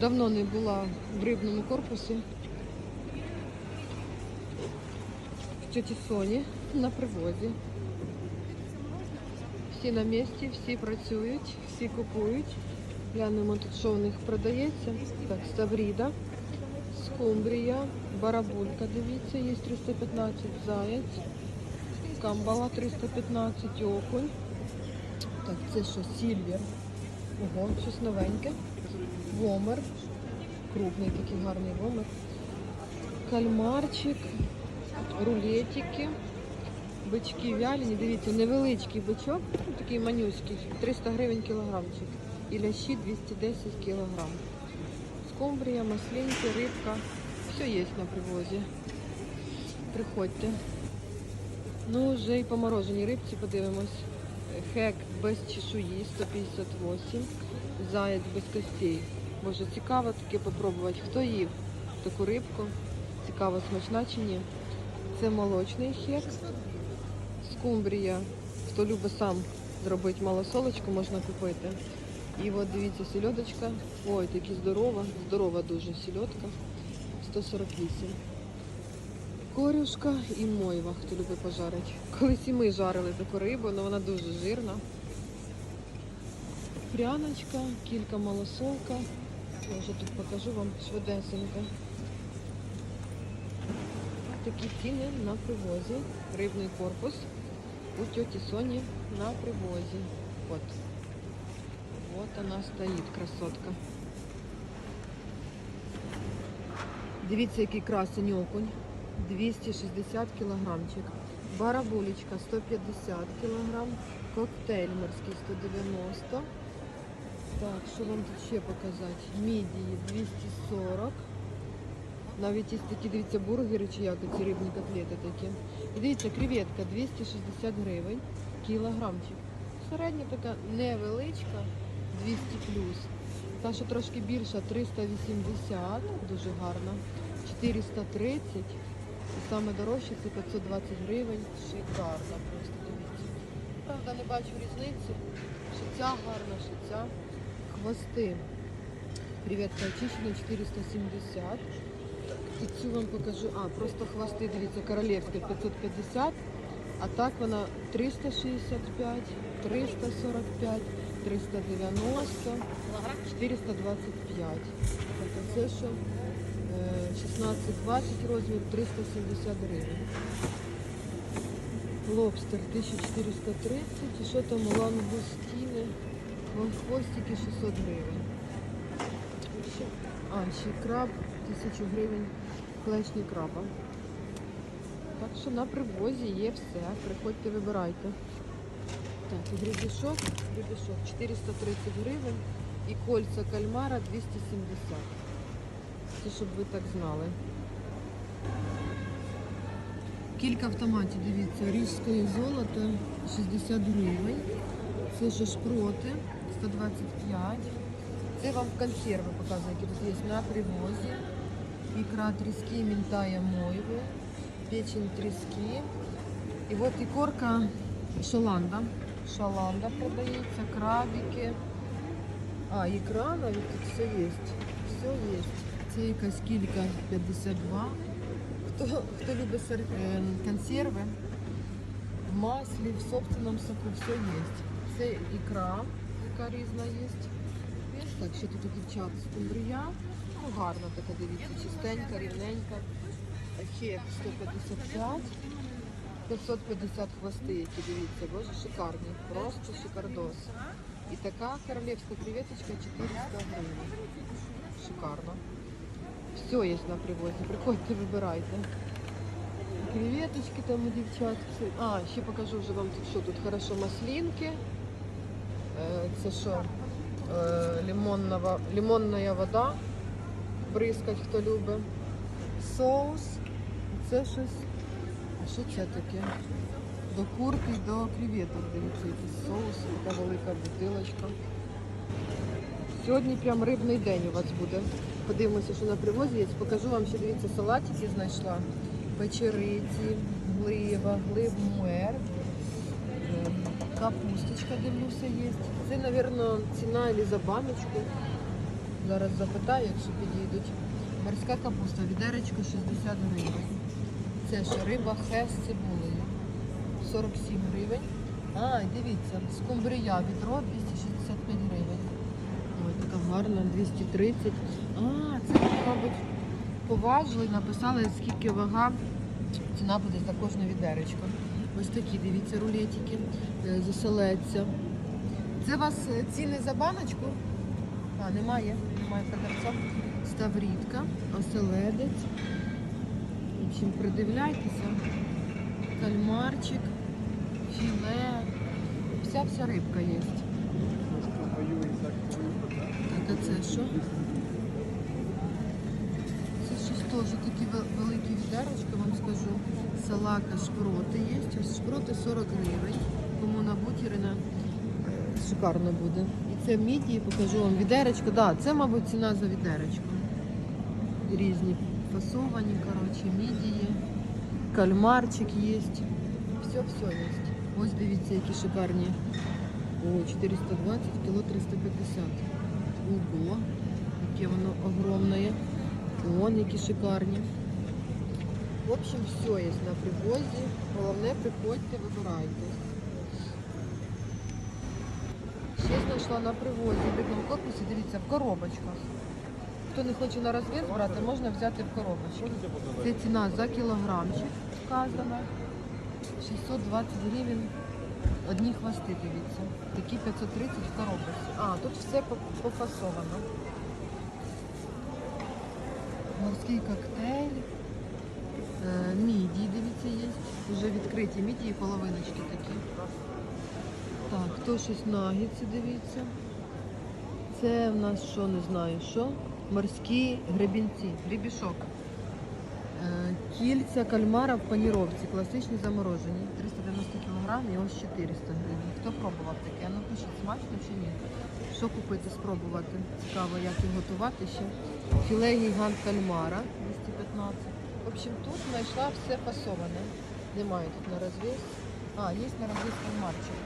Давно не була в рибному корпусі. В тьоті Соні на привозі. Всі на місці, всі працюють, всі купують. Глянемо тут, що у них продається. Так, Ставріда, скумбрія, барабулька, дивіться, є 315 заяць, камбала 315 окунь. Так, це що, сільвер. Ого, щось новеньке. Вомер. Крупний такий гарний вомер. Кальмарчик, рулетики, бички вялені. Дивіться, невеличкий бичок, ну, такий манюський, 300 гривень кілограмчик. І лящі 210 кілограм. Скумбрія, маслинки, рибка. Все є на привозі. Приходьте. Ну, вже і по мороженій рибці подивимось. Хек без чешуї 158, заяць без костей. Боже, цікаво таке попробувати. Хто їв таку рибку? Цікаво, смачна чи ні. Це молочний хек. Скумбрія. Хто любить сам зробити малосолочку, можна купити. І от дивіться, сільодочка. Ой, такі здорова, здорова дуже сільодка. 148. Корюшка і мойва, хто любить пожарити. Колись і ми жарили таку рибу, але вона дуже жирна. Пряночка, кілька малосолка. Я вже тут покажу вам швидесенько. Такі ціни на привозі. Рибний корпус у тьоті Соні на привозі. От. Вот она стоїть, красотка. Дивіться, який красень окунь. 260 кілограмчик. Барабулечка 150 кілограм. Коктейль морський 190. Так, що вам тут ще показати? Мідії 240. Навіть є такі, дивіться, бургери чи як ці рибні котлети такі. І дивіться, креветка 260 гривень. Кілограмчик. Середня така невеличка, 200 плюс. Та, що трошки більша, 380, дуже гарна. 430. І саме дорожче це 520 гривень. Шикарна просто дивіться. Правда, не бачу різниці. Що ця гарна, що ця. Хвости. Креветка очищена 470. І цю вам покажу. А, просто хвости, дивіться, королевська 550. А так вона 365, 345, 390, 425. Тобто це що е, 16-20 розмір 370 гривень. Лобстер 1430 і що там лангустіни, Хвостики 600 гривень. А, ще краб 1000 гривень, клешні краба. Так що на привозі є все. Приходьте, вибирайте. Так, гребішок, гребішок 430 гривень і кольця кальмара 270. Це щоб ви так знали. Кілька автоматів, дивіться, різкою золото 60 гривень. Це ще шпроти 125. Це вам консерви показую, які тут є на привозі. Икра трески, ментая мойвы, печень трески. И вот икорка шаланда. Шаланда продается, крабики. А, икра навіть тут все есть. Все есть. Це якась кілька 52. Хто, хто любить сер- е, консерви, в маслі, в собственном соку, все есть. Це ікра, Яка різна є. Так, ще тут у дівчат скумбрія. Ну, гарна така, дивіться, чистенька, рівненька. Хек 155. 550 хвости, які дивіться, боже, шикарні. Просто шикардос. І така королевська креветочка 400 гривень. Шикарно. Все є на привозі. Приходьте, вибирайте. Креветочки там у дівчат. А, ще покажу вже вам тут, що тут хорошо маслинки. Е, Це що? Е, Лимонна, лимонна вода. Бризкать, хто любить. Соус. Це щось. А що це таке? До курки, до креветок, дивіться, якийсь соус, така велика бутилочка. Сьогодні прям рибний день у вас буде. Подивимося, що на привозі є. Покажу вам ще, дивіться, салатики знайшла. Печериці, глива, глиб муер. Капусточка, дивлюся, є. Це, мабуть, ціна или за баночку. Зараз запитаю, якщо підійдуть. Морська капуста, відеречко 60 гривень. Це ж риба хес цибулею. 47 гривень. А, дивіться, скумбрія відро 265 гривень. Ой, така гарна, 230. А, це, мабуть, поважили, написали, скільки вага. Ціна буде за кожне відеречко. Ось такі, дивіться, рулетики, е, заселеться. Це у вас е, ціни за баночку? А, немає, немає продавця. Ставрідка, оселедець. В общем, придивляйтеся. Кальмарчик, філе. Вся вся рибка є. А це що? Теж такі великі відерочки, вам скажу. Салака, шпроти є. Шпроти 40 гривень. Кому на бутіри на е, шикарно буде. І це мідії, покажу вам відерочко. Да, це, мабуть, ціна за відерочко. Різні фасовані, коротше, мідії, кальмарчик є. Все-все є. Ось дивіться, які шикарні. О, 420, кіло 350. Ого, яке воно огромне. Вон, які шикарні. В общем, все є на привозі. Головне, приходьте, вибирайте. Ще знайшла на привозі в рибному корпусі, дивіться, в коробочках. Хто не хоче на розвіз брати, можна взяти в коробочку. Це ціна за кілограмчик вказана. 620 гривень. Одні хвости, дивіться. Такі 530 в коробочці. А, тут все по- пофасовано. Морський коктейль. Е, Мідії, дивіться, є. Вже відкриті мідії, половиночки такі. Так, хто щось нагідці, дивіться. Це в нас що, не знаю, що? Морські гребінці, гребішок. Е, Кільця кальмара в паніровці, класичні заморожені. 390 і ось 400 гривень. Хто пробував таке? Ну пишіть, смачно чи ні? Що купити, спробувати? Цікаво, як і готувати ще. Філе гігант кальмара 215. В общем, тут знайшла все фасоване. Немає тут на розвіз. А, є на розвіз кальмарчик.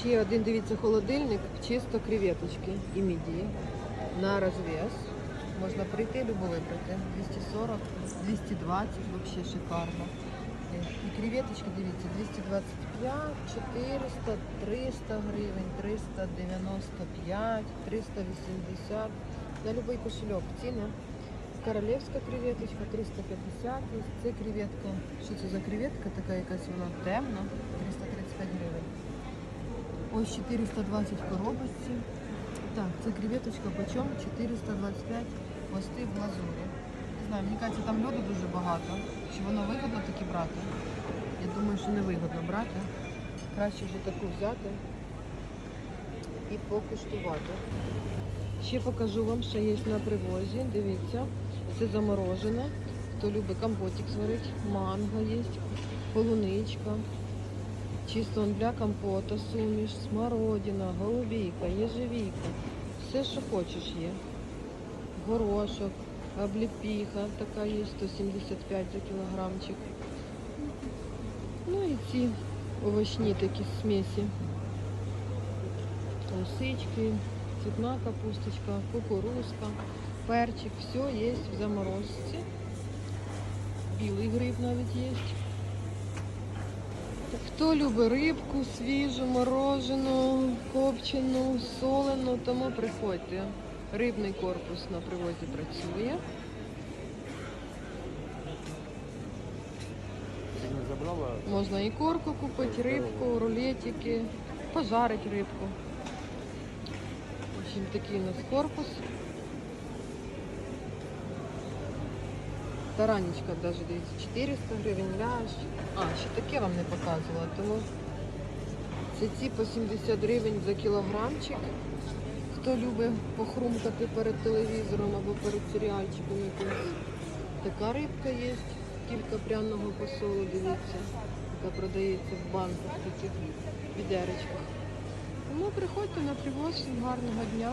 Ще один, дивіться, холодильник, чисто креветочки і мідії на розв'яз. Можна прийти, любо вибрати. 240, 220, взагалі шикарно. І креветочки, дивіться, 225, 400, 300 гривень, 395, 380. На будь-який кошельок ціни. Королевська креветочка 350. є. Це креветка. Що це за креветка? Така якась вона темна. 335 гривень. Ось 420 в коробочці. Так, це креветочка почем 425 хвости в глазурі. Не знаю, мені кажеться, там льоду дуже багато. Чи воно вигодно таки брати? Я думаю, що не вигодно брати. Краще вже таку взяти і покуштувати. Ще покажу вам, що є на привозі. Дивіться, це заморожене. Хто любить компотик зварить, манго є, полуничка. Чисто для компота, суміш, смородина, голубійка, єжевіка. Все, що хочеш є. Горошок, обліпіха, така є 175 за кілограмчик. Ну і ці овочні такі смесі. Лисички, цвітна капусточка, кукурузка, перчик, все є в заморозці. Білий гриб навіть є. Хто любить рибку свіжу, морожену, копчену, солену, тому приходьте. Рибний корпус на привозі працює. Можна і корку купити, рибку, рулетики, пожарити рибку. В общем, такий у нас корпус. Таранечка даже дивіться, 400 гривень ляж. А, ще таке вам не показувала, тому це ці по 70 гривень за кілограмчик. Хто любить похрумкати перед телевізором або перед серіальчиком якимось. Така рибка є, кілька пряного посолу, дивіться, яка продається в банках таких відеречках. Тому приходьте на привоз, гарного дня.